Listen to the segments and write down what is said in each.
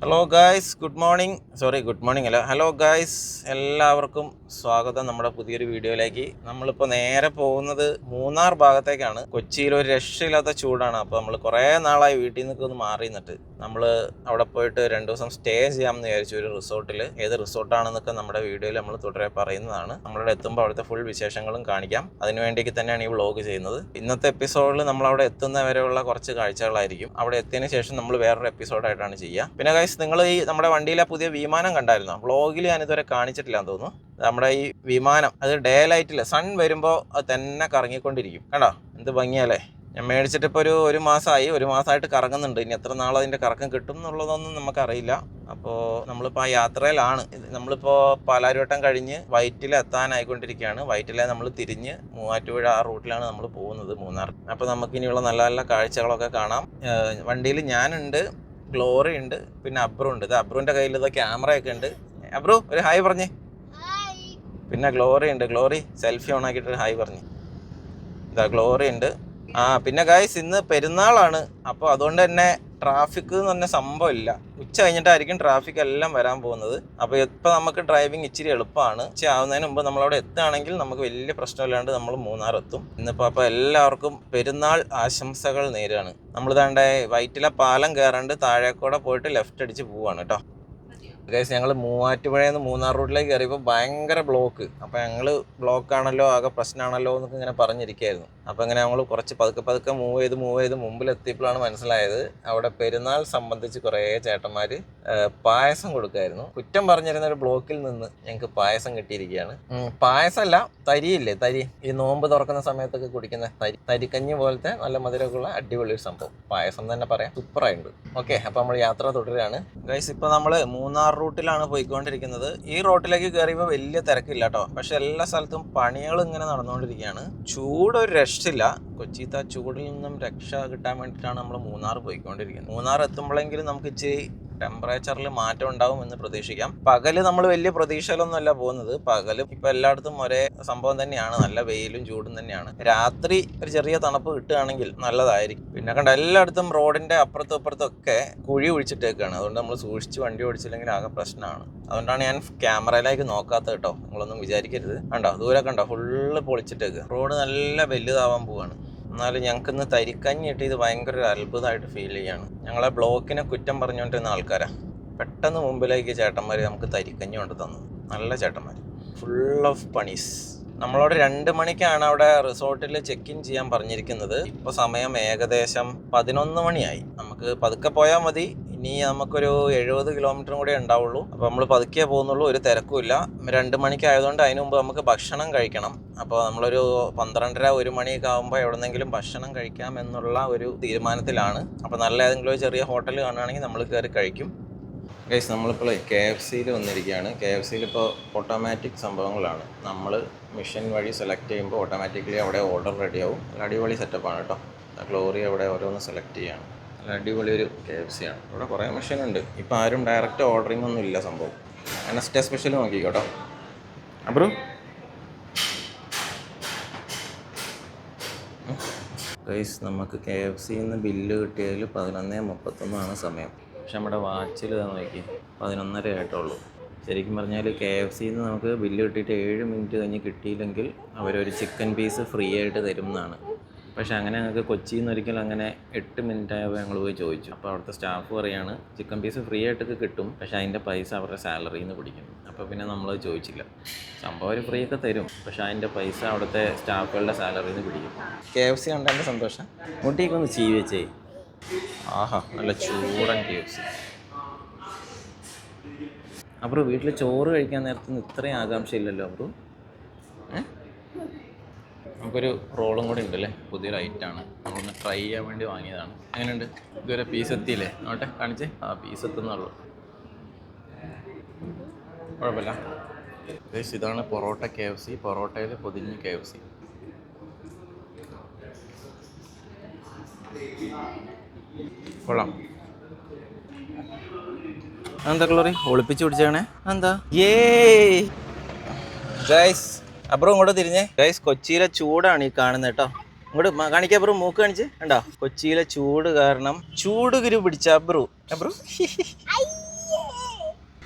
Hello guys good morning sorry good morning അല്ല. Hello guys എല്ലാവർക്കും സ്വാഗതം നമ്മുടെ പുതിയൊരു വീഡിയോയിലേക്ക്. നമ്മളിപ്പോൾ നേരെ പോകുന്നത് മൂന്നാർ ഭാഗത്തേക്കാണ്. കൊച്ചിയിൽ ഒരു രക്ഷയില്ലാത്ത ചൂടാണ്. അപ്പോൾ നമ്മൾ കുറേ നാളായി വീട്ടിൽ നിന്നൊക്കെ ഒന്ന് മാറി നിന്നിട്ട്. നമ്മൾ അവിടെ പോയിട്ട് രണ്ട് ദിവസം സ്റ്റേ ചെയ്യാമെന്ന് വിചാരിച്ചു ഒരു റിസോർട്ടിൽ ഏത് റിസോർട്ടാണെന്നൊക്കെ നമ്മുടെ വീഡിയോയിൽ നമ്മൾ തുടരെ പറയുന്നതാണ്. നമ്മളിവിടെ എത്തുമ്പോൾ അവിടുത്തെ ഫുൾ വിശേഷങ്ങളും കാണിക്കാം. അതിനു വേണ്ടിയൊക്കെ തന്നെയാണ് ഈ വ്ളോഗ് ചെയ്യുന്നത്. ഇന്നത്തെ എപ്പിസോഡിൽ നമ്മൾ അവിടെ എത്തുന്ന വരെയുള്ള കുറച്ച് കാഴ്ചകളായിരിക്കും. അവിടെ എത്തിയതിന് ശേഷം നമ്മൾ വേറൊരു എപ്പിസോഡായിട്ടാണ് ചെയ്യുക. പിന്നെ ഗൈസ് നിങ്ങൾ ഈ നമ്മുടെ വണ്ടിയിലെ പുതിയ വിമാനം കണ്ടായിരുന്നോ? വ്ളോഗിൽ ഞാൻ ഇതുവരെ കാണിച്ചിട്ടില്ല എന്ന് തോന്നുന്നു. നമ്മുടെ ഈ വിമാനം അത് ഡേ ലൈറ്റിൽ സൺ വരുമ്പോൾ അത് തന്നെ കറങ്ങിക്കൊണ്ടിരിക്കും. കണ്ടോ? എന്ത് ഭംഗിയല്ലേ? ഞാൻ മേടിച്ചിട്ട് ഇപ്പോൾ ഒരു ഒരു മാസമായി ഒരു മാസമായിട്ട് കറങ്ങുന്നുണ്ട്. ഇനി എത്ര നാൾ അതിന്റെ കറക്കം കിട്ടും എന്നുള്ളതൊന്നും നമുക്കറിയില്ല. അപ്പോൾ നമ്മളിപ്പോൾ ആ യാത്രയിലാണ്. നമ്മളിപ്പോൾ പാലാരിവട്ടം കഴിഞ്ഞ് വൈറ്റിൽ എത്താനായിക്കൊണ്ടിരിക്കുകയാണ്. വൈറ്റിലെ നമ്മൾ തിരിഞ്ഞ് മൂവാറ്റുപുഴ ആ റൂട്ടിലാണ് നമ്മൾ പോകുന്നത് മൂന്നാർ. അപ്പോൾ നമുക്ക് ഇനിയുള്ള നല്ല നല്ല കാഴ്ചകളൊക്കെ കാണാം. വണ്ടിയിൽ ഞാനുണ്ട് ഗ്ലോറി ഉണ്ട് പിന്നെ അബ്രു ഉണ്ട്. ഇത് അബ്രുവിന്റെ കയ്യിൽ ഇത് ക്യാമറയൊക്കെ ഉണ്ട്. അബ്രു ഒരു ഹായ് പറഞ്ഞേ. പിന്നെ ഗ്ലോറി ഉണ്ട്. ഗ്ലോറി സെൽഫി ഓണാക്കിയിട്ട് ഒരു ഹായ് പറഞ്ഞു. ഇതാ ഗ്ലോറി ഉണ്ട്. ആ പിന്നെ ഗായ്സ് ഇന്ന് പെരുന്നാളാണ്. അപ്പോൾ അതുകൊണ്ട് തന്നെ ട്രാഫിക് എന്ന് പറഞ്ഞ ഇല്ല. ഉച്ച കഴിഞ്ഞിട്ടായിരിക്കും ട്രാഫിക് എല്ലാം വരാൻ പോകുന്നത്. അപ്പോൾ ഇപ്പോൾ നമുക്ക് ഡ്രൈവിംഗ് ഇച്ചിരി എളുപ്പമാണ്. ഉച്ച ആവുന്നതിന് മുമ്പ് നമ്മളവിടെ എത്തുകയാണെങ്കിൽ നമുക്ക് വലിയ പ്രശ്നമില്ലാണ്ട് നമ്മൾ മൂന്നാർ എത്തും ഇന്നിപ്പോൾ അപ്പോൾ എല്ലാവർക്കും പെരുന്നാൾ ആശംസകൾ നേരാണ് നമ്മൾ ദാണ്ടെ വൈറ്റിലെ പാലം കയറാണ്ട് താഴേക്കൂടെ പോയിട്ട് ലെഫ്റ്റ് അടിച്ച് പോവാണ് കേട്ടോ. ഗൈസ് ഞങ്ങൾ മൂവാറ്റുപുഴയിൽ നിന്ന് മൂന്നാർ റൂട്ടിലേക്ക് കയറിയപ്പോൾ ഭയങ്കര ബ്ലോക്ക് അപ്പോൾ ഞങ്ങൾ ബ്ലോക്ക് ആണല്ലോ ആകെ പ്രശ്നമാണല്ലോ എന്നൊക്കെ ഇങ്ങനെ പറഞ്ഞിരിക്കുകയായിരുന്നു അപ്പോൾ ഇങ്ങനെ നമ്മൾ കുറച്ച് പതുക്കെ പതുക്കെ മൂവ് ചെയ്ത് മൂവ് ചെയ്ത് മുമ്പിലെത്തിയപ്പോഴാണ് മനസ്സിലായത്. അവിടെ പെരുന്നാൾ സംബന്ധിച്ച് കുറേ ചേട്ടന്മാർ പായസം കൊടുക്കായിരുന്നു. കുറ്റം പറഞ്ഞിരുന്ന ഒരു ബ്ലോക്കിൽ നിന്ന് ഞങ്ങൾക്ക് പായസം കിട്ടിയിരിക്കുകയാണ്. പായസമല്ല തരിയില്ലേ തരി. ഈ നോമ്പ് തുറക്കുന്ന സമയത്തൊക്കെ കുടിക്കുന്ന തരി തരിക്കഞ്ഞി പോലത്തെ നല്ല മധുരമൊക്കെയുള്ള അടിപൊളി ഒരു സംഭവം. പായസം തന്നെ പറയാം സൂപ്പറായിട്ടുണ്ട് ഓക്കെ അപ്പോൾ നമ്മൾ യാത്ര തുടരുകയാണ്. ഗൈസ് ഇപ്പോൾ നമ്മൾ മൂന്നാർ റൂട്ടിലാണ് പോയിക്കൊണ്ടിരിക്കുന്നത്. ഈ റോട്ടിലേക്ക് കയറിയപ്പോൾ വലിയ തിരക്കില്ല കേട്ടോ പക്ഷെ എല്ലാ സ്ഥലത്തും പണികൾ ഇങ്ങനെ നടന്നുകൊണ്ടിരിക്കുകയാണ്. ചൂടൊരു ഒരു രക്ഷയില്ല കൊച്ചിത്തെ ചൂടിൽ നിന്നും രക്ഷ കിട്ടാൻ വേണ്ടിയിട്ടാണ് നമ്മൾ മൂന്നാർ പോയിക്കൊണ്ടിരിക്കുന്നത്. മൂന്നാർ എത്തുമ്പോഴെങ്കിലും നമുക്ക് ഇച്ചിരി ടെമ്പറേച്ചറിൽ മാറ്റം ഉണ്ടാവും എന്ന് പ്രതീക്ഷിക്കാം. പകൽ നമ്മൾ വലിയ പ്രതീക്ഷയിലൊന്നുമല്ല പോകുന്നത്. പകലും ഇപ്പൊ എല്ലായിടത്തും ഒരേ സംഭവം തന്നെയാണ്. നല്ല വെയിലും ചൂടും തന്നെയാണ്. രാത്രി ഒരു ചെറിയ തണുപ്പ് കിട്ടുകയാണെങ്കിൽ നല്ലതായിരിക്കും. പിന്നെ കണ്ട എല്ലായിടത്തും റോഡിന്റെ അപ്പുറത്തും ഇപ്പുറത്തും ഒക്കെ കുഴി ഒഴിച്ചിട്ടേക്കാണ്. അതുകൊണ്ട് നമ്മൾ സൂക്ഷിച്ച് വണ്ടി ഓടിച്ചില്ലെങ്കിൽ ആകെ പ്രശ്നമാണ്. അതുകൊണ്ടാണ് ഞാൻ ക്യാമറയിലേക്ക് നോക്കാത്തത് കേട്ടോ. നിങ്ങളൊന്നും വിചാരിക്കരുത്. കണ്ടോ? ദൂരെ കണ്ടോ? ഫുള്ള് പൊളിച്ചിട്ടേക്ക്. റോഡ് നല്ല വലുതാവാൻ പോവാണ്. എന്നാലും ഞങ്ങൾക്ക് ഇന്ന് തരിക്കഞ്ഞിട്ട് കിട്ടിയത് ഭയങ്കര ഒരു അത്ഭുതമായിട്ട് ഫീൽ ചെയ്യാണ്. ഞങ്ങളെ ബ്ലോക്കിനെ കുറ്റം പറഞ്ഞുകൊണ്ടിരുന്ന ആൾക്കാരാണ് പെട്ടെന്ന് മുമ്പിലേക്ക് ചേട്ടന്മാർ നമുക്ക് തരിക്കഞ്ഞി കൊണ്ട് തന്നു. നല്ല ചേട്ടന്മാർ ഫുൾ ഓഫ് പണീസ്. നമ്മളോട് രണ്ട് മണിക്കാണ് അവിടെ റിസോർട്ടിൽ ചെക്ക് ഇൻ ചെയ്യാൻ പറഞ്ഞിരിക്കുന്നത്. ഇപ്പോൾ സമയം ഏകദേശം പതിനൊന്ന് മണിയായി. നമുക്ക് പതുക്കെ പോയാൽ മതി. ഇനി നമുക്കൊരു എഴുപത് കിലോമീറ്ററും കൂടെ ഉണ്ടാവുള്ളൂ. അപ്പോൾ നമ്മൾ പതുക്കെ പോകുന്നുള്ളൂ ഒരു തിരക്കുമില്ല രണ്ട് മണിക്കായതുകൊണ്ട് അതിന് മുമ്പ് നമുക്ക് ഭക്ഷണം കഴിക്കണം. അപ്പോൾ നമ്മളൊരു പന്ത്രണ്ടര ഒരു മണിയൊക്കെ ആകുമ്പോൾ എവിടെന്നെങ്കിലും ഭക്ഷണം കഴിക്കാം എന്നുള്ള ഒരു തീരുമാനത്തിലാണ്. അപ്പോൾ നല്ല ഏതെങ്കിലും ഒരു ചെറിയ ഹോട്ടൽ കാണുകയാണെങ്കിൽ നമ്മൾ കയറി കഴിക്കും. ഗൈസ് നമ്മളിപ്പോൾ കെ എഫ് സിയിൽ വന്നിരിക്കുകയാണ്. കെ എഫ് സിയിൽ ഇപ്പോൾ ഓട്ടോമാറ്റിക് സംഭവങ്ങളാണ്. നമ്മൾ മിഷൻ വഴി സെലക്ട് ചെയ്യുമ്പോൾ ഓട്ടോമാറ്റിക്കലി അവിടെ ഓർഡർ റെഡിയാവും അടിപൊളി സെറ്റപ്പാണ് കേട്ടോ. ഗ്ലോറി അവിടെ ഓരോന്ന് സെലക്ട് നല്ല അടിപൊളി ഒരു കെ എഫ് സി ആണ്. ഇവിടെ കുറേ മെഷീൻ ഉണ്ട്. ഇപ്പോൾ ആരും ഡയറക്റ്റ് ഓർഡറിംഗ് ഒന്നും ഇല്ല സംഭവം. അനസ്റ്റ സ്പെഷ്യൽ നോക്കി കേട്ടോ അബ്രു? ഗൈസ് നമുക്ക് കെ എഫ് സിന്ന് ബില്ല് കിട്ടിയതിൽ പതിനൊന്ന് മുപ്പത്തൊന്നാണ് സമയം. പക്ഷെ നമ്മുടെ വാച്ചിൽ നോക്കി പതിനൊന്നര ആയിട്ടുള്ളൂ. ശരിക്കും പറഞ്ഞാൽ കെ എഫ് സിന്ന് നമുക്ക് ബില്ല് കിട്ടിയിട്ട് ഏഴ് മിനിറ്റ് കഴിഞ്ഞ് കിട്ടിയില്ലെങ്കിൽ അവരൊരു ചിക്കൻ പീസ് ഫ്രീ ആയിട്ട് തരും എന്നാണ് പക്ഷെ അങ്ങനെ ഞങ്ങൾക്ക് കൊച്ചിയിൽ നിന്ന് ഒരിക്കലും അങ്ങനെ എട്ട് മിനിറ്റ് ആയപ്പോൾ ഞങ്ങൾ പോയി ചോദിച്ചു. അപ്പോൾ അവിടുത്തെ സ്റ്റാഫ് പറയാണ് ചിക്കൻ പീസ് ഫ്രീ ആയിട്ടൊക്കെ കിട്ടും പക്ഷേ അതിന്റെ പൈസ അവരുടെ സാലറിയിൽ നിന്ന് പിടിക്കും അപ്പോൾ പിന്നെ നമ്മൾ ചോദിച്ചില്ല. സംഭവം ഒരു ഫ്രീ ഒക്കെ തരും പക്ഷേ അതിന്റെ പൈസ അവിടുത്തെ സ്റ്റാഫുകളുടെ സാലറിയിൽ നിന്ന് പിടിക്കും. കെ എഫ് സി കണ്ടതിന്റെ സന്തോഷം? മുട്ടിക്കൊന്ന് ചീ വെച്ചേ. ആഹാ നല്ല ചൂടൻ കെ എഫ് സി അപ്പോൾ വീട്ടിൽ ചോറ് കഴിക്കാൻ നേരത്തൊന്നും ഇത്രയും ആകാംക്ഷയില്ലല്ലോ അപ്പോൾ ഏ? നമുക്കൊരു റോളും കൂടി ഉണ്ട് അല്ലേ പുതിയൊരു ഐറ്റാണ് നമ്മളൊന്ന് ട്രൈ ചെയ്യാൻ വേണ്ടി വാങ്ങിയതാണ്. എങ്ങനെയുണ്ട്? ഇതുവരെ പീസ് എത്തിയില്ലേ? നോട്ടെ കാണിച്ച്. ആ പീസ് എത്തുന്നുള്ളൂ. കുഴപ്പമില്ല. ഇതാണ് പൊറോട്ട കെ എഫ് സി പൊറോട്ടയിൽ പൊതിഞ്ഞ് കെ എഫ് സി കൊള്ളാം. എന്താ കളറി ഒളിപ്പിച്ച് പിടിച്ചാണേ എന്താ ഏ ഗൈസ് അപ്പുറം ഇങ്ങോട്ട് തിരിഞ്ഞേ. ഗൈസ് കൊച്ചിയിലെ ചൂടാണ് ഈ കാണുന്നത് കേട്ടോ. ഇങ്ങോട്ട് കാണിക്കാം ബ്രോ മൂക്ക് കാണിച്ച്. കണ്ടോ? കൊച്ചിയിലെ ചൂട് കാരണം ചൂട് കുരു പിടിച്ച അബ്രു. അബ്രു?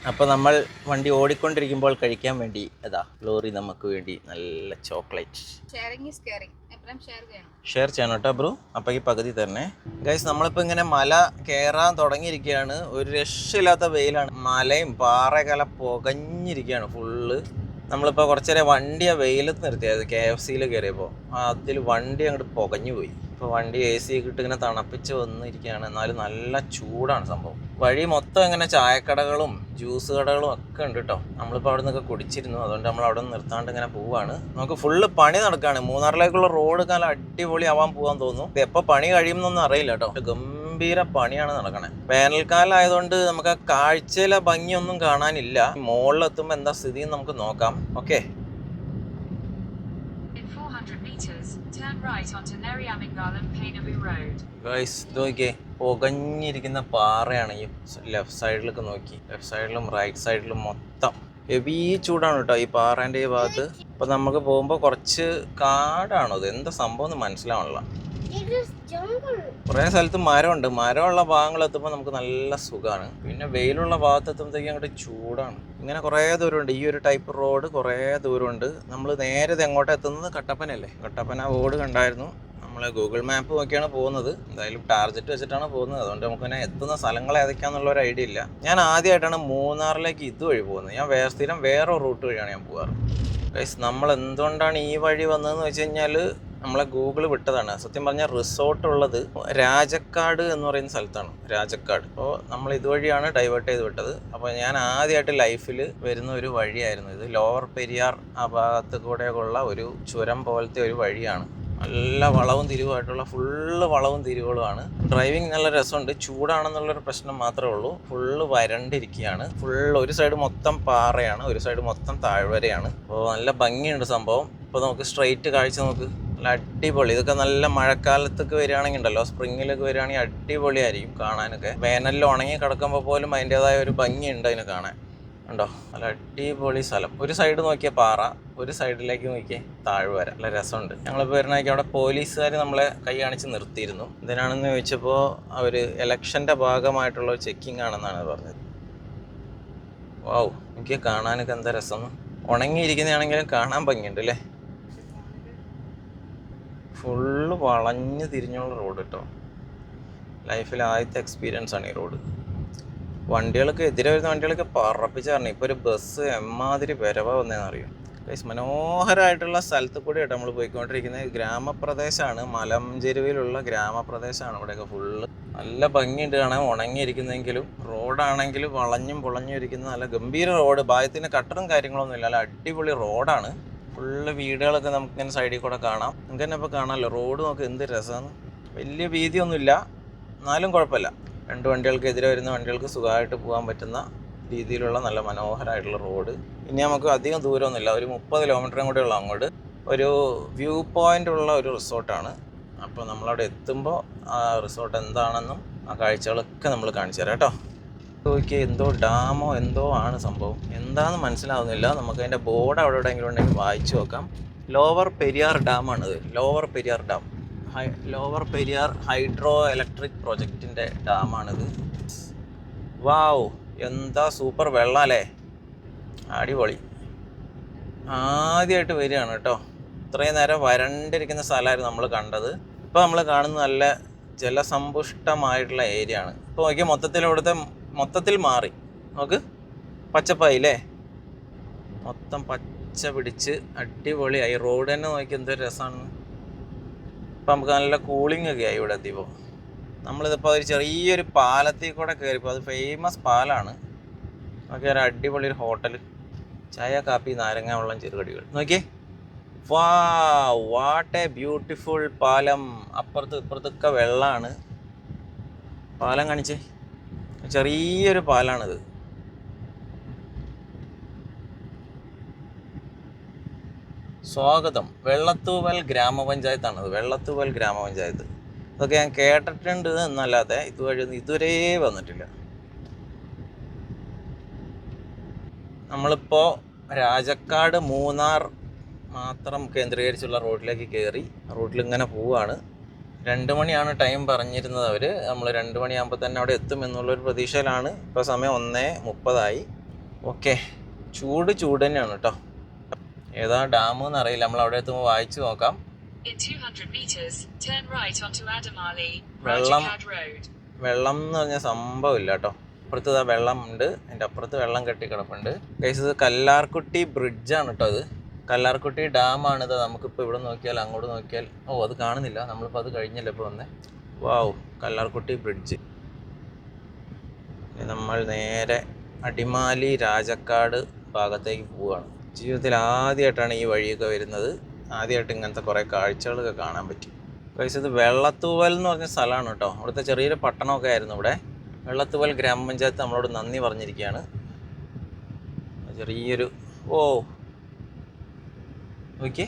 അപ്പോൾ നമ്മൾ വണ്ടി ഓടിക്കൊണ്ടിരിക്കുമ്പോൾ കഴിക്കാൻ വേണ്ടി അതാ ലോറി നമുക്ക് വേണ്ടി നല്ല ചോക്ലേറ്റ്. ഷെയർ ചെയ്യണം. കേട്ടോ ബ്രോ അപ്പോൾ ഈ പകുതി തന്നെ. ഗൈസ് നമ്മളിപ്പോൾ ഇങ്ങനെ മല കയറാൻ തുടങ്ങിയിരിക്കുകയാണ്. ഒരു രക്ഷയില്ലാത്ത വെയിലാണ്. മലയും പാറകല പുകഞ്ഞിരിക്കുകയാണ് ഫുള്ള് നമ്മളിപ്പോൾ കുറച്ചേരം വണ്ടിയെ വെയിലത്ത് നിർത്തിയത് കെ എഫ് സിയിൽ കയറിയപ്പോൾ അതിൽ വണ്ടി അങ്ങോട്ട് പുകഞ്ഞു പോയി. ഇപ്പോൾ വണ്ടി എ സി ഒക്കെ ഇട്ട് ഇങ്ങനെ തണുപ്പിച്ച് വന്നിരിക്കുകയാണ് എന്നാലും നല്ല ചൂടാണ് സംഭവം. വഴി മൊത്തം ഇങ്ങനെ ചായക്കടകളും ജ്യൂസ് കടകളും ഒക്കെ ഉണ്ട് കേട്ടോ നമ്മളിപ്പോൾ അവിടെ നിന്നൊക്കെ കുടിച്ചിരുന്നു. അതുകൊണ്ട് നമ്മൾ അവിടെ നിന്ന് നിർത്താണ്ട് ഇങ്ങനെ പോവാണ്. നമുക്ക് ഫുള്ള് പണി നടക്കുകയാണ് മൂന്നാറിലേക്കുള്ള റോഡ് കാലം അടിപൊളി ആവാൻ പോകാൻ തോന്നുന്നു. ഇത് എപ്പോൾ പണി കഴിയുമെന്നൊന്നും അറിയില്ല കേട്ടോ ഗംഭീര പണിയാണ് നടക്കണേ. വേനൽക്കാലം ആയതുകൊണ്ട് നമുക്ക് ആ കാഴ്ചയിലെ ഭംഗിയൊന്നും കാണാനില്ല. മുകളിലെത്തുമ്പോൾ എന്താ സ്ഥിതി നമുക്ക് നോക്കാം. Okay. In 400 meters, turn right onto Neriamangalam Painavu Road. Guys ഇത് നോക്കിയേ. പുകഞ്ഞിരിക്കുന്ന പാറയാണ് ഈ ലെഫ്റ്റ് സൈഡിലൊക്കെ നോക്കി. ലെഫ്റ്റ് സൈഡിലും റൈറ്റ് സൈഡിലും മൊത്തം. ഹെവി ചൂടാണ് കേട്ടോ ഈ പാറേന്റെ ഈ ഭാഗത്ത്. അപ്പൊ നമുക്ക് പോകുമ്പോൾ കുറച്ച് കാടാണോ ഇത്? എന്താ സംഭവം എന്ന് മനസ്സിലാവണില്ല. jungle. കുറേ സ്ഥലത്ത് മരമുണ്ട്. മരമുള്ള ഭാഗങ്ങൾ എത്തുമ്പോൾ നമുക്ക് നല്ല സുഖമാണ് പിന്നെ വെയിലുള്ള ഭാഗത്ത് എത്തുമ്പോഴത്തേക്കും അങ്ങോട്ട് ചൂടാണ്. ഇങ്ങനെ കുറേ ദൂരമുണ്ട്. ഈ ഒരു ടൈപ്പ് റോഡ് കുറേ ദൂരമുണ്ട്. നമ്മൾ നേരെ ഇത് എങ്ങോട്ട് എത്തുന്നത്? കട്ടപ്പനല്ലേ കട്ടപ്പന ബോർഡ് കണ്ടായിരുന്നു. നമ്മൾ ഗൂഗിൾ മാപ്പ് നോക്കിയാണ് പോകുന്നത്. എന്തായാലും ടാർജറ്റ് വെച്ചിട്ടാണ് പോകുന്നത്. അതുകൊണ്ട് നമുക്ക് തന്നെ എത്തുന്ന സ്ഥലങ്ങൾ ഏതൊക്കെയാണെന്നുള്ള ഒരു ഐഡിയ ഇല്ല. ഞാൻ ആദ്യമായിട്ടാണ് മൂന്നാറിലേക്ക് ഇതുവഴി പോകുന്നത്. ഞാൻ വേറെ സ്ഥിരം വേറെ റൂട്ട് വഴിയാണ് ഞാൻ പോകാറ്. ഗൈസ് നമ്മൾ എന്തുകൊണ്ടാണ് ഈ വഴി വന്നതെന്ന് വെച്ച് കഴിഞ്ഞാൽ നമ്മളെ ഗൂഗിൾ വിട്ടതാണ്. സത്യം പറഞ്ഞാൽ റിസോർട്ട് ഉള്ളത് രാജക്കാട് എന്ന് പറയുന്ന സ്ഥലത്താണ്. രാജക്കാട്. അപ്പോൾ നമ്മൾ ഇതുവഴിയാണ് ഡൈവേർട്ട് ചെയ്ത് വിട്ടത്. അപ്പോൾ ഞാൻ ആദ്യമായിട്ട് ലൈഫിൽ വരുന്ന ഒരു വഴിയായിരുന്നു ഇത്. ലോവർ പെരിയാർ ആ ഭാഗത്ത് കൂടെയുള്ള ഒരു ചുരം പോലത്തെ ഒരു വഴിയാണ്. നല്ല വളവും തിരിവുമായിട്ടുള്ള ഫുള്ള് വളവും തിരിവുകളുമാണ്. ഡ്രൈവിംഗ് നല്ല രസമുണ്ട്. ചൂടാണെന്നുള്ളൊരു പ്രശ്നം മാത്രമേ ഉള്ളൂ. ഫുള്ള് വരണ്ടിരിക്കുകയാണ്. ഫുള്ള് ഒരു സൈഡ് മൊത്തം പാറയാണ്. ഒരു സൈഡ് മൊത്തം താഴ്വരയാണ്. അപ്പോൾ നല്ല ഭംഗിയുണ്ട് സംഭവം. ഇപ്പോൾ നമുക്ക് സ്ട്രെയിറ്റ് കാഴ്ച നോക്ക്. നല്ല അടിപൊളി. ഇതൊക്കെ നല്ല മഴക്കാലത്തൊക്കെ വരികയാണെങ്കിൽ ഉണ്ടല്ലോ. സ്പ്രിങ്ങിലൊക്കെ വരികയാണെങ്കിൽ അടിപൊളിയായിരിക്കും കാണാനൊക്കെ. വേനലിൽ ഉണങ്ങി കിടക്കുമ്പോൾ പോലും അതിന്റെതായ ഒരു ഭംഗിയുണ്ട് അതിന് കാണാൻ. ഉണ്ടോ നല്ല അടിപൊളി സ്ഥലം. ഒരു സൈഡ് നോക്കിയ പാറ ഒരു സൈഡിലേക്ക് നോക്കിയ വരാം. നല്ല രസമുണ്ട്. ഞങ്ങളിപ്പോൾ വരുന്നതൊക്കെ അവിടെ പോലീസുകാർ നമ്മളെ കൈ കാണിച്ച് നിർത്തിയിരുന്നു. എന്തിനാണെന്ന് ചോദിച്ചപ്പോൾ അവർ ഇലക്ഷന്റെ ഭാഗമായിട്ടുള്ള ഒരു ചെക്കിംഗ് ആണെന്നാണ് പറഞ്ഞത്. വാവ് എനിക്ക് കാണാനൊക്കെ എന്താ രസം? ഉണങ്ങിയിരിക്കുന്നതാണെങ്കിലും കാണാൻ ഭംഗിയുണ്ട് അല്ലേ? ഫുള്ള് വളഞ്ഞ് തിരിഞ്ഞുള്ള റോഡ് കേട്ടോ. ലൈഫിലെ ആദ്യത്തെ എക്സ്പീരിയൻസ് ആണ് ഈ റോഡ് വണ്ടികൾക്ക് എതിരെ വരുന്ന വണ്ടികളൊക്കെ പറപ്പിച്ച് പറഞ്ഞു ഇപ്പോൾ ഒരു ബസ് എമ്മാതിരി വരവ വന്നതെന്ന് അറിയും ഗൈസ് മനോഹരമായിട്ടുള്ള സ്ഥലത്ത് കൂടി ആയിട്ട് നമ്മൾ പോയിക്കൊണ്ടിരിക്കുന്നത്. ഗ്രാമപ്രദേശമാണ് മലഞ്ചെരുവിലുള്ള ഗ്രാമപ്രദേശമാണ് ഇവിടെയൊക്കെ ഫുള്ള് നല്ല ഭംഗിയുണ്ട് കാണാൻ. ഉണങ്ങിയിരിക്കുന്നെങ്കിലും റോഡാണെങ്കിൽ വളഞ്ഞും പൊളഞ്ഞും ഇരിക്കുന്ന നല്ല ഗംഭീര റോഡ് ഭാഗത്തിന് കട്ടറും കാര്യങ്ങളൊന്നും ഇല്ല. നല്ല അടിപൊളി റോഡാണ് ഫുള്ള് വീടുകളൊക്കെ നമുക്ക് ഇങ്ങനെ സൈഡിൽ കൂടെ കാണാം. നമുക്ക് തന്നെ ഇപ്പോൾ കാണാമല്ലോ റോഡ് നോക്ക് എന്ത് രസമാണ് വലിയ വീതിയൊന്നുമില്ല. എന്നാലും കുഴപ്പമില്ല. രണ്ട് വണ്ടികൾക്ക് എതിരെ വരുന്ന വണ്ടികൾക്ക് സുഖമായിട്ട് പോകാൻ പറ്റുന്ന രീതിയിലുള്ള നല്ല മനോഹരമായിട്ടുള്ള റോഡ്. ഇനി നമുക്ക് അധികം ദൂരമൊന്നുമില്ല. ഒരു മുപ്പത് കിലോമീറ്ററും കൂടെ ഉള്ള അങ്ങോട്ട് ഒരു വ്യൂ പോയിന്റ് ഉള്ള ഒരു റിസോർട്ടാണ് അപ്പോൾ നമ്മളവിടെ എത്തുമ്പോൾ ആ റിസോർട്ട് എന്താണെന്നും ആ കാഴ്ചകളൊക്കെ നമ്മൾ കാണിച്ചു തരാം കേട്ടോ. നോക്കി എന്തോ ഡാമോ എന്തോ ആണ് സംഭവം. എന്താണെന്ന് മനസ്സിലാവുന്നില്ല. നമുക്ക് അതിന്റെ ബോർഡ് അവിടെ എവിടെയെങ്കിലും ഉണ്ടെങ്കിൽ വായിച്ചു നോക്കാം. Lower Periyar ഡാമാണിത് lower Periyar dam. Lower Periyar hydro electric പ്രൊജക്റ്റിന്റെ ഡാമാണിത്. വാവ് എന്താ സൂപ്പർ വെള്ളം അല്ലേ അടിപൊളി. ആദ്യമായിട്ട് വരികയാണ് കേട്ടോ. ഇത്രയും നേരം വരണ്ടിരിക്കുന്ന സ്ഥലമായിരുന്നു നമ്മൾ കണ്ടത്. ഇപ്പോൾ നമ്മൾ കാണുന്ന നല്ല ജലസമ്പുഷ്ടമായിട്ടുള്ള ഏരിയ ആണ് ഇപ്പോൾ നോക്കിയാൽ മൊത്തത്തിൽ ഇവിടുത്തെ മൊത്തത്തിൽ മാറി. നോക്ക് പച്ചപ്പായില്ലേ? മൊത്തം പച്ച പിടിച്ച് അടിപൊളിയായി. റോഡ് തന്നെ നോക്കി എന്തൊരു രസമാണ് ഇപ്പം നമുക്ക് നല്ല കൂളിംഗ് ഒക്കെ ആയി ഇവിടെ എത്തിയപ്പോൾ നമ്മളിതിപ്പോൾ ഒരു ചെറിയൊരു പാലത്തിൽ കൂടെ കയറിപ്പോൾ അത് ഫേമസ് പാലാണ്. നോക്കിയാൽ ഒരു അടിപൊളി ഒരു ഹോട്ടൽ ചായ കാപ്പി നാരങ്ങ വെള്ളം ചെറുകടികൾ. നോക്കിയേ. വാ വാട്ട് എ ബ്യൂട്ടിഫുൾ പാലം. അപ്പുറത്ത് ഇപ്പുറത്തൊക്കെ വെള്ളമാണ് പാലം കാണിച്ചേ. ചെറിയൊരു പാലാണിത്. സ്വാഗതം. വെള്ളത്തൂവൽ ഗ്രാമപഞ്ചായത്താണത്. വെള്ളത്തൂവൽ ഗ്രാമപഞ്ചായത്ത്. ഇതൊക്കെ ഞാൻ കേട്ടിട്ടുണ്ട് എന്നല്ലാതെ ഇതുവഴി ഇതുവരെ വന്നിട്ടില്ല. നമ്മളിപ്പോൾ രാജക്കാട് മൂന്നാർ മാത്രം കേന്ദ്രീകരിച്ചുള്ള റോഡിലേക്ക് കയറി റോഡിൽ ഇങ്ങനെ പോവുകയാണ് രണ്ട് മണിയാണ് ടൈം പറഞ്ഞിരുന്നത് അവർ നമ്മൾ രണ്ട് മണിയാകുമ്പോൾ തന്നെ അവിടെ എത്തും എന്നുള്ളൊരു പ്രതീക്ഷയിലാണ്. ഇപ്പോൾ സമയം ഒന്നേ മുപ്പതായി. ഓക്കെ. ചൂട് ചൂട് തന്നെയാണ് കേട്ടോ. ഏതാ ഡാം എന്ന് അറിയില്ല നമ്മൾ അവിടെ എത്തുമ്പോൾ വായിച്ചു നോക്കാം. വെള്ളം 200 meters, turn right onto Adamali, Wellam. Road. വെള്ളം എന്ന് പറഞ്ഞ സംഭവം ഇല്ല കേട്ടോ. അപ്പുറത്ത് ഇതാ വെള്ളം ഉണ്ട് അതിന്റെ അപ്പുറത്ത് വെള്ളം കെട്ടി കിടപ്പുണ്ട്. ഇത് കല്ലാർക്കുട്ടി ബ്രിഡ്ജാണ് കേട്ടോ ഇത്. കല്ലാർക്കുട്ടി ഡാമാണ് ഇത്. നമുക്കിപ്പോൾ ഇവിടെ നോക്കിയാൽ അങ്ങോട്ട് നോക്കിയാൽ. ഓ അത് കാണുന്നില്ല. നമ്മളിപ്പോൾ അത് കഴിഞ്ഞല്ലോ ഇപ്പോൾ വന്നേ. വാവ് കല്ലാർക്കുട്ടി ബ്രിഡ്ജ് നമ്മൾ നേരെ അടിമാലി രാജക്കാട് ഭാഗത്തേക്ക് പോവുകയാണ് ജീവിതത്തിൽ ആദ്യമായിട്ടാണ് ഈ വഴിയൊക്കെ വരുന്നത്. ആദ്യമായിട്ട് ഇങ്ങനത്തെ കുറേ കാഴ്ചകളൊക്കെ കാണാൻ പറ്റി. ഗൈസ് ഇത് വെള്ളത്തൂവൽ എന്ന് പറഞ്ഞ സ്ഥലമാണ് കേട്ടോ. ഇവിടുത്തെ ചെറിയൊരു പട്ടണമൊക്കെ ആയിരുന്നു ഇവിടെ. വെള്ളത്തൂവൽ ഗ്രാമപഞ്ചായത്ത് നമ്മളോട് നന്ദി പറഞ്ഞിരിക്കുകയാണ്. ചെറിയൊരു ഓ okay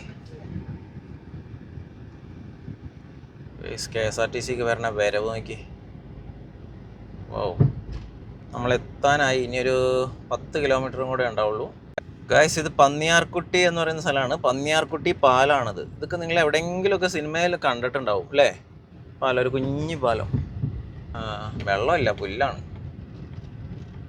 K S R T സിക്ക് വരണ വരവ് നോക്കി ഓ നമ്മളെത്താനായി ഇനിയൊരു പത്ത് കിലോമീറ്ററും കൂടെ ഉണ്ടാവുള്ളൂ. ഗായ്സ് ഇത് പന്നിയാർക്കുട്ടി എന്ന് പറയുന്ന സ്ഥലമാണ്. പന്നിയാർക്കുട്ടി പാലാണത്. ഇതൊക്കെ നിങ്ങൾ എവിടെയെങ്കിലുമൊക്കെ സിനിമയിൽ കണ്ടിട്ടുണ്ടാവും അല്ലേ? പാലം ഒരു കുഞ്ഞു പാലം. വെള്ളമില്ല പുല്ലാണ്.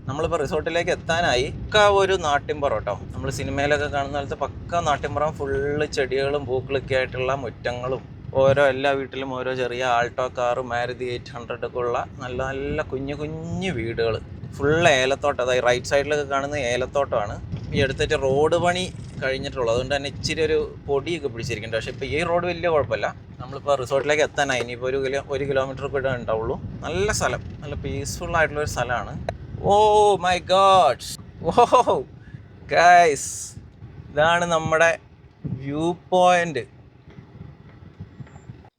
നമ്മളിപ്പോൾ റിസോർട്ടിലേക്ക് എത്താനായി. പക്ക ഒരു നാട്ടിൻപുറം നമ്മൾ സിനിമയിലൊക്കെ കാണുന്ന പോലത്തെ പക്ക നാട്ടിൻപുറം ഫുള്ള് ചെടികളും പൂക്കളൊക്കെ ആയിട്ടുള്ള മുറ്റങ്ങളും ഓരോ എല്ലാ വീട്ടിലും ഓരോ ചെറിയ ആൾട്ടോ കാറും മാരുതി എയ്റ്റ് ഹൺഡ്രഡ് ഒക്കെ ഉള്ള നല്ല നല്ല കുഞ്ഞു കുഞ്ഞു വീടുകൾ ഫുള്ള് ഏലത്തോട്ടം. അതായത് റൈറ്റ് സൈഡിലൊക്കെ കാണുന്ന ഏലത്തോട്ടമാണ്. ഈ അടുത്തായിട്ട് റോഡ് പണി കഴിഞ്ഞിട്ടുള്ളൂ. അതുകൊണ്ട് തന്നെ ഇച്ചിരി ഒരു പൊടിയൊക്കെ പിടിച്ചിരിക്കുന്നുണ്ട്. പക്ഷേ ഇപ്പോൾ ഈ റോഡ് വലിയ കുഴപ്പമില്ല. നമ്മളിപ്പോൾ റിസോർട്ടിലേക്ക് എത്താനായി. ഇനിയിപ്പോൾ ഒരു കിലോ ഒരു കിലോമീറ്റർ കൂടെ ഉണ്ടാവുള്ളൂ. നല്ല സ്ഥലം. നല്ല പീസ്ഫുൾ ആയിട്ടുള്ള ഒരു സ്ഥലമാണ്. Oh my gods. Oh guys ഇതാണ് നമ്മുടെ വ്യൂ പോയിന്റ്.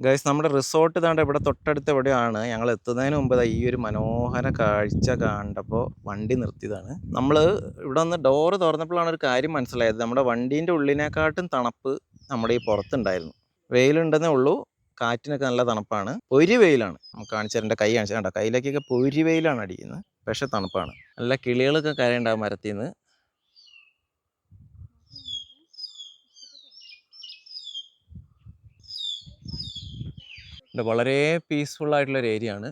ഗൈസ് നമ്മുടെ റിസോർട്ട് ഇതാണ്ട് ഇവിടെ തൊട്ടടുത്ത് എവിടെയാണ്? ഞങ്ങൾ എത്തുന്നതിന് മുമ്പ് ഈ ഒരു മനോഹര കാഴ്ച കണ്ടപ്പോൾ വണ്ടി നിർത്തിയതാണ്. നമ്മൾ ഇവിടെ വന്ന് ഡോറ് തുറന്നപ്പോഴാണ് ഒരു കാര്യം മനസ്സിലായത്. നമ്മുടെ വണ്ടീന്റെ ഉള്ളിനെക്കാട്ടും തണുപ്പ് നമ്മുടെ ഈ പുറത്തുണ്ടായിരുന്നു. വെയിലുണ്ടെന്നേ ഉള്ളൂ കാറ്റിനൊക്കെ നല്ല തണുപ്പാണ്. പൊരി വെയിലാണ്. നമുക്ക് കാണിച്ചു തരേണ്ട കൈ കാണിച്ചു കണ്ടോ? കയ്യിലേക്കൊക്കെ പൊരി വെയിലാണ് അടിക്കുന്നത്. പക്ഷേ തണുപ്പാണ്. നല്ല കിളികളൊക്കെ കരയുണ്ടാവും മരത്തിൽ നിന്ന് വളരെ പീസ്ഫുൾ ആയിട്ടുള്ള ഒരു ഏരിയ ആണ്.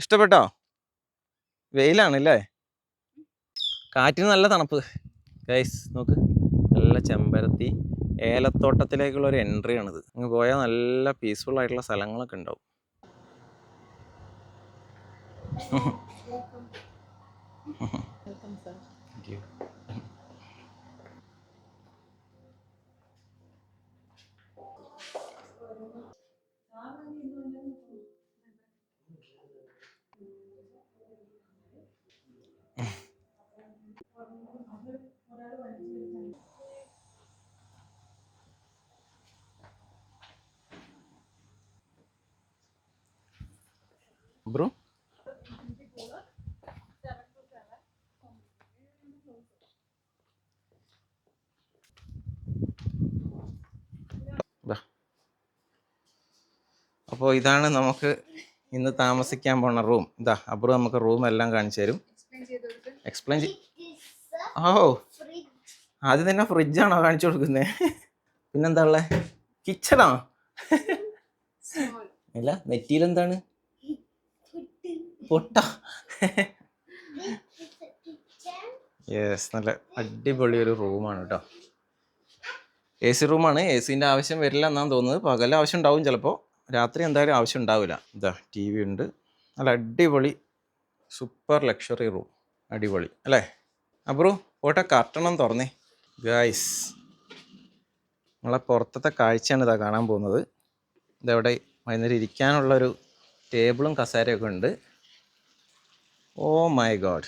ഇഷ്ടപ്പെട്ടോ? വെയിലാണല്ലേ? കാറ്റിന് നല്ല തണുപ്പ്. ഗൈസ് നോക്ക്. നല്ല ചെമ്പരത്തി. ഏലത്തോട്ടത്തിലേക്കുള്ള ഒരു എൻട്രി ആണിത്. അങ്ങ് പോയാൽ നല്ല പീസ്ഫുൾ ആയിട്ടുള്ള സ്ഥലങ്ങളൊക്കെ ഉണ്ടാവും. ബ്രോ അപ്പോൾ ഇതാണ് നമുക്ക് ഇന്ന് താമസിക്കാൻ പോണ റൂം. ഇതാ അബ്രു നമുക്ക് റൂം എല്ലാം കാണിച്ചു തരും. Explain oh fridge. ആദ്യം തന്നെ ഫ്രിഡ്ജാണോ കാണിച്ചു കൊടുക്കുന്നത് പിന്നെന്താ ഉള്ളത് കിച്ചണോ അല്ല നെറ്റിയിലെന്താണ് പൊട്ട. യെസ് നല്ല അടിപൊളി ഒരു റൂമാണ് കേട്ടോ എ സി റൂമാണ്. എ സിന്റെ ആവശ്യം വരില്ല എന്നാണ് തോന്നുന്നത്. പകൽ ആവശ്യം ഉണ്ടാവും ചിലപ്പോൾ രാത്രി എന്തായാലും ആവശ്യം ഉണ്ടാവില്ല. ഇതാ ടി വി ഉണ്ട്. നല്ല അടിപൊളി സൂപ്പർ ലക്ഷറി റൂം അടിപൊളി അല്ലേ? അബ്രു പോട്ടെ കർട്ടണം തുറന്നേ. ഗായ്സ് നമ്മളെ പുറത്തത്തെ കാഴ്ചയാണ് ഇതാ കാണാൻ പോകുന്നത്. ഇതവിടെ വൈകുന്നേരം ഇരിക്കാനുള്ളൊരു ടേബിളും കസേരയൊക്കെ ഉണ്ട്. ഓ മൈ ഗോഡ്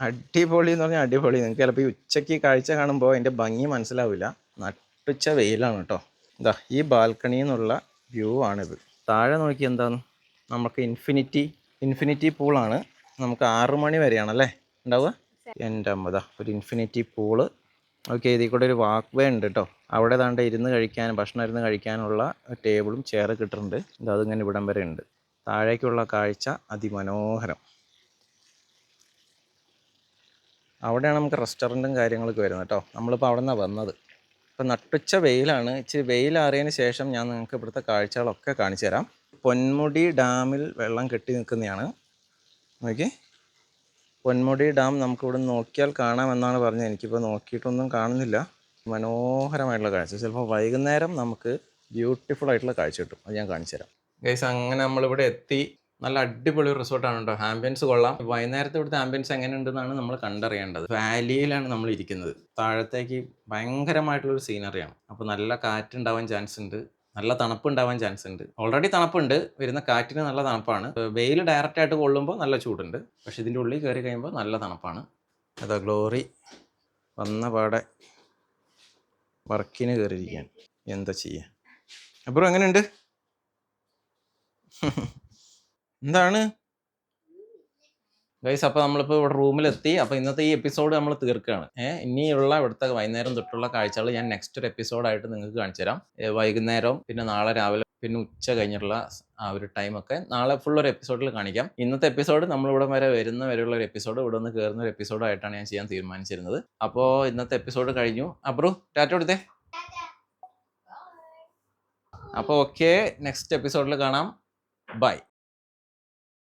അടിപൊളി എന്ന് പറഞ്ഞാൽ അടിപൊളി. നിങ്ങൾക്ക് ചിലപ്പോൾ ഈ ഉച്ചയ്ക്ക് കാഴ്ച കാണുമ്പോൾ അതിന്റെ ഭംഗി മനസ്സിലാവില്ല. നട്ടുച്ച വെയിലാണ് കേട്ടോ ഇതാ ഈ ബാൽക്കണിയിൽ നിന്നുള്ള വ്യൂ ആണിത്. താഴെ നോക്കി എന്താന്ന് നമുക്ക് ഇൻഫിനിറ്റി ഇൻഫിനിറ്റി പൂളാണ് നമുക്ക് ആറു മണി വരെയാണല്ലേ ഉണ്ടാവുക? എന്റെ അമ്മതാ ഒരു ഇൻഫിനിറ്റി പൂൾ ഓക്കെ ഇതിൽ കൂടെ ഒരു വാക്ക് വേ ഉണ്ട് കേട്ടോ അവിടെ താണ്ട് ഇരുന്ന് കഴിക്കാൻ ഭക്ഷണം ഇരുന്ന് കഴിക്കാനുള്ള ടേബിളും ചെയർ കിട്ടുന്നുണ്ട്. ഇത് അതിങ്ങനെ ഇവിടം വരെ ഉണ്ട്. താഴേക്കുള്ള കാഴ്ച അതിമനോഹരം. അവിടെയാണ് നമുക്ക് റെസ്റ്റോറന്റും കാര്യങ്ങളൊക്കെ വരുന്നത് കേട്ടോ നമ്മളിപ്പോൾ അവിടെ നിന്നാണ് വന്നത്. ഇപ്പം നട്ടുച്ച വെയിലാണ്. ഇച്ചിരി വെയിലാറിയതിന് ശേഷം ഞാൻ നിങ്ങൾക്ക് ഇവിടുത്തെ കാഴ്ചകളൊക്കെ കാണിച്ചു തരാം. പൊന്മുടി ഡാമിൽ വെള്ളം കെട്ടി നിൽക്കുന്നതാണ് നോക്കി. പൊന്മുടി ഡാം നമുക്കിവിടെ നോക്കിയാൽ കാണാമെന്നാണ് പറഞ്ഞത്. എനിക്കിപ്പോൾ നോക്കിയിട്ടൊന്നും കാണുന്നില്ല. മനോഹരമായിട്ടുള്ള കാഴ്ച. ചിലപ്പോൾ വൈകുന്നേരം നമുക്ക് ബ്യൂട്ടിഫുൾ ആയിട്ടുള്ള കാഴ്ച കിട്ടും. അത് ഞാൻ കാണിച്ചു തരാം. ഗൈസ് അങ്ങനെ നമ്മളിവിടെ എത്തി. നല്ല അടിപൊളി റിസോർട്ടാണ് കേട്ടോ. ആംബിയൻസ് കൊള്ളാം. വൈകുന്നേരത്തെ ഇവിടുത്തെ ആംബിയൻസ് എങ്ങനെയുണ്ടെന്നാണ് നമ്മൾ കണ്ടറിയേണ്ടത്. വാലിയിലാണ് നമ്മൾ ഇരിക്കുന്നത്. താഴത്തേക്ക് ഭയങ്കരമായിട്ടുള്ളൊരു സീനറിയാണ് അപ്പോൾ നല്ല കാറ്റുണ്ടാവാൻ ചാൻസ് ഉണ്ട്. നല്ല തണുപ്പ് ഉണ്ടാവാൻ ചാൻസ് ഉണ്ട്. ഓൾറെഡി തണുപ്പുണ്ട്. വരുന്ന കാറ്റിന് നല്ല തണുപ്പാണ്. വെയിൽ ഡയറക്റ്റ് ആയിട്ട് കൊള്ളുമ്പോൾ നല്ല ചൂടുണ്ട്. പക്ഷെ ഇതിന്റെ ഉള്ളിൽ കയറി കഴിയുമ്പോൾ നല്ല തണുപ്പാണ്. അതാ ഗ്ലോറി വന്ന പാടെ വർക്കിന് കയറിയിരിക്കാൻ എന്താ ചെയ്യുക? അപ്പുറം എങ്ങനെയുണ്ട്? എന്താണ്? ഗൈസ് അപ്പോൾ നമ്മളിപ്പോൾ ഇവിടെ റൂമിലെത്തി. അപ്പോൾ ഇന്നത്തെ ഈ എപ്പിസോഡ് നമ്മൾ തീർക്കുകയാണ്. ഏഹ് ഇനിയുള്ള ഇവിടുത്തെ വൈകുന്നേരം തൊട്ടുള്ള കാഴ്ചകൾ ഞാൻ നെക്സ്റ്റ് ഒരു എപ്പിസോഡായിട്ട് നിങ്ങൾക്ക് കാണിച്ചു തരാം. വൈകുന്നേരം പിന്നെ നാളെ രാവിലെ പിന്നെ ഉച്ച കഴിഞ്ഞിട്ടുള്ള ആ ഒരു ടൈമൊക്കെ നാളെ ഫുൾ ഒരു എപ്പിസോഡിൽ കാണിക്കാം. ഇന്നത്തെ എപ്പിസോഡ് നമ്മളിവിടെ വരെ വരുന്ന വരെയുള്ള ഒരു എപ്പിസോഡ് ഇവിടെ നിന്ന് കയറുന്ന ഒരു എപ്പിസോഡായിട്ടാണ് ഞാൻ ചെയ്യാൻ തീരുമാനിച്ചിരുന്നത്. അപ്പോൾ ഇന്നത്തെ എപ്പിസോഡ് കഴിഞ്ഞു. അബ്രു ടാറ്റ എടുത്തേ അപ്പോൾ ഓക്കെ നെക്സ്റ്റ് എപ്പിസോഡിൽ കാണാം. ബൈ